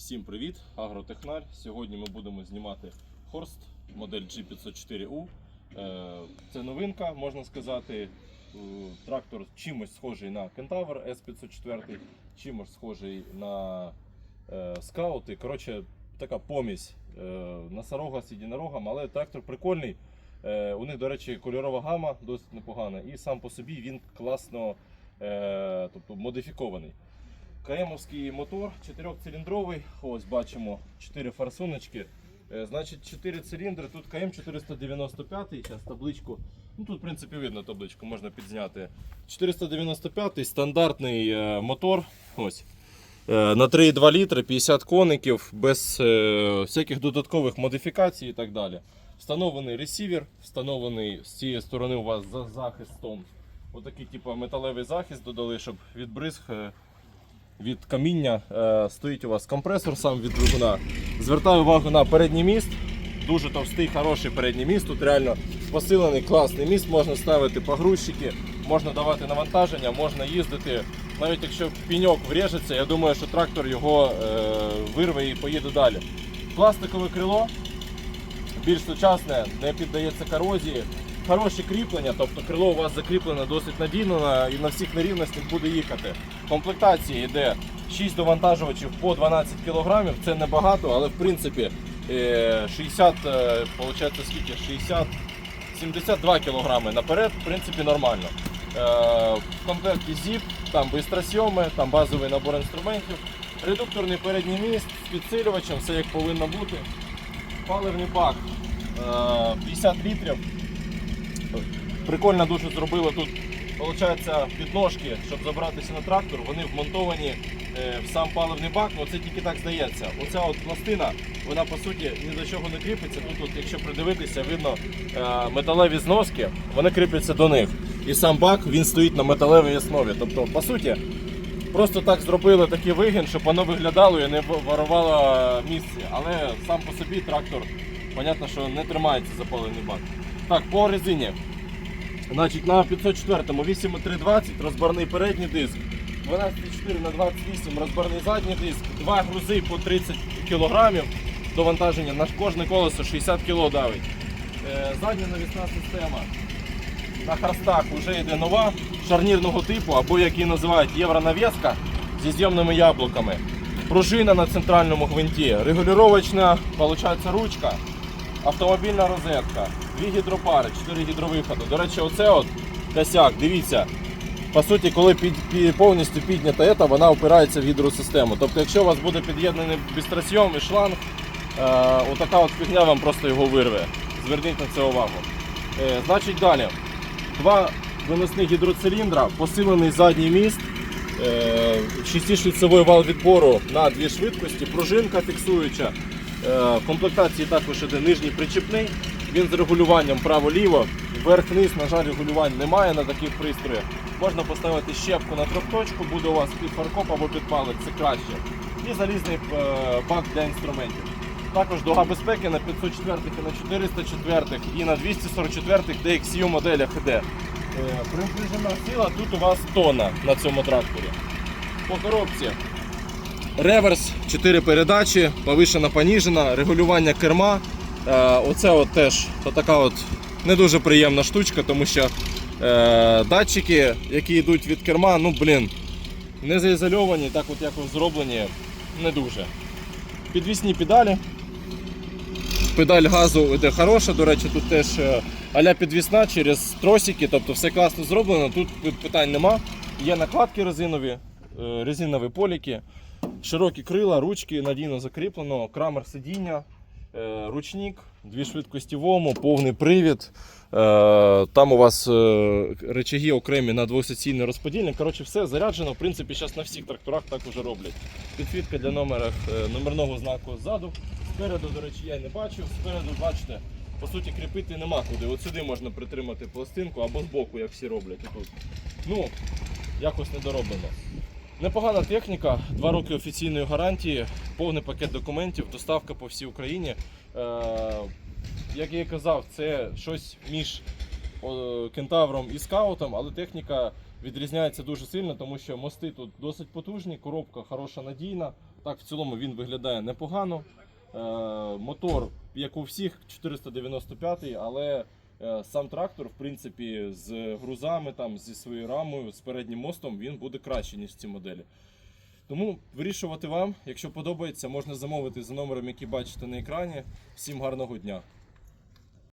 Всім привіт, Агротехнар. Сьогодні ми будемо знімати Хорст модель G504U. Е, Це новинка, можна сказати. Е, Трактор чимось схожий на Кентавр S504, чимось схожий на е, скаути. Коротше, така помість носорога з єдинорогом, але трактор прикольний. У них, до речі, кольорова гама досить непогана, і сам по собі він класно тобто, модифікований. КМовський мотор, 4-циліндровий. Ось бачимо 4 форсуночки. Е, Значить, 4 циліндри. Тут КМ 495, зараз табличку. Ну тут, в принципі, видно табличку, можна підзняти. 495 стандартний е, мотор. Ось. Е, На 3,2 літри, 50 коників, без всяких додаткових модифікацій і так далі. Встановлений ресівер, встановлений з цієї сторони у вас за захистом. Отакий типу, металевий захист додали, щоб від бризг від каміння е, стоїть у вас компресор сам від двигуна. Звертаю увагу на передній міст. Дуже товстий, хороший передній міст. Тут реально посилений класний міст. Можна ставити погрузчики, можна давати навантаження, можна їздити. Навіть якщо піньок врежеться, я думаю, що трактор його е, вирве і поїде далі. Пластикове крило більш сучасне, не піддається корозії. Хороші кріплення, тобто крило у вас закріплене досить надійно і на всіх нерівностях буде їхати. В комплектації йде 6 довантажувачів по 12 кг. Це небагато, але в принципі е, 60, е, получається скільки? 60, 72 кг наперед, в принципі, нормально. Е, В комплекті ZIP, там бистросйоми, там базовий набор інструментів, редукторний передній міст з підсилювачем, все як повинно бути. Паливний бак е, 50 літрів. Прикольно дуже зробили тут. Получається, підножки, щоб забратися на трактор, вони вмонтовані е, в сам паливний бак, але це тільки так здається. Оця от пластина, вона по суті ні до чого не кріпиться. Тут, от, якщо придивитися, видно е, металеві зноски, вони кріпляться до них. І сам бак він стоїть на металевій основі. Тобто, по суті, просто так зробили такий вигін, щоб воно виглядало і не варувало місце. Але сам по собі трактор, понятно, що не тримається запалений бак. Так, по резині. Значить, на 504-му 8,320 розборний передній диск, 12,4 на 28 розборний задній диск, два грузи по 30 кг довантаження, на кожне колесо 60 кг давить. Е, Задня навісна система. На хрестах вже йде нова шарнірного типу, або як її називають євронав'язка зі зйомними яблуками. Пружина на центральному гвинті, регулювачна ручка, автомобільна розетка, дві гідропари, чотири гідровиходи. До речі, оце от косяк, дивіться. По суті, коли під, під- повністю піднята ета, вона опирається в гідросистему. Тобто, якщо у вас буде під'єднаний бістросйом і шланг, е, отака от фігня вам просто його вирве. Зверніть на це увагу. Е, значить далі. Два виносних гідроциліндра, посилений задній міст, е, шестишліцевий вал відбору на дві швидкості, пружинка фіксуюча. Е, В комплектації також іде нижній причіпний. Він з регулюванням право-ліво. Вверх-вниз, на жаль, регулювань немає на таких пристроях. Можна поставити щепку на трьохточку, буде у вас під фаркоп або під палець, це краще. І залізний е, бак для інструментів. Також дуга безпеки на 504 і на 404 і на 244 DXU моделях іде. Е, Припряжена сила тут у вас тонна на цьому тракторі. По коробці реверс, 4 передачі, повишена, поніжена, регулювання керма. Е, Оце от теж така от не дуже приємна штучка, тому що е, датчики, які йдуть від керма, ну блін, не заізольовані, так от якось зроблені, не дуже. Підвісні педалі. Педаль газу йде хороша, до речі, тут теж е, аля підвісна через тросики, тобто все класно зроблено, тут питань нема. Є накладки резинові, резинові поліки, широкі крила, ручки, надійно закріплено, крамер сидіння, е, ручник, дві швидкості в повний привід. Е, Там у вас е, речаги окремі на двосеційний розподільник. Коротше, все заряджено. В принципі, зараз на всіх тракторах так уже роблять. Підсвітка для номера, е, номерного знаку ззаду. Спереду, до речі, я не бачу. Спереду, бачите, по суті, кріпити нема куди. От сюди можна притримати пластинку або збоку, як всі роблять. Отут. Ну, якось недороблено. Непогана техніка, два роки офіційної гарантії, повний пакет документів, доставка по всій Україні. Е, як я і казав, це щось між кентавром і скаутом, але техніка відрізняється дуже сильно, тому що мости тут досить потужні, коробка хороша надійна, Так, в цілому він виглядає непогано. Е, мотор, як у всіх, 495, але сам трактор, в принципі, з грузами, там, зі своєю рамою, з переднім мостом, він буде краще, ніж ці моделі. Тому вирішувати вам. Якщо подобається, можна замовити за номером, який бачите на екрані. Всім гарного дня!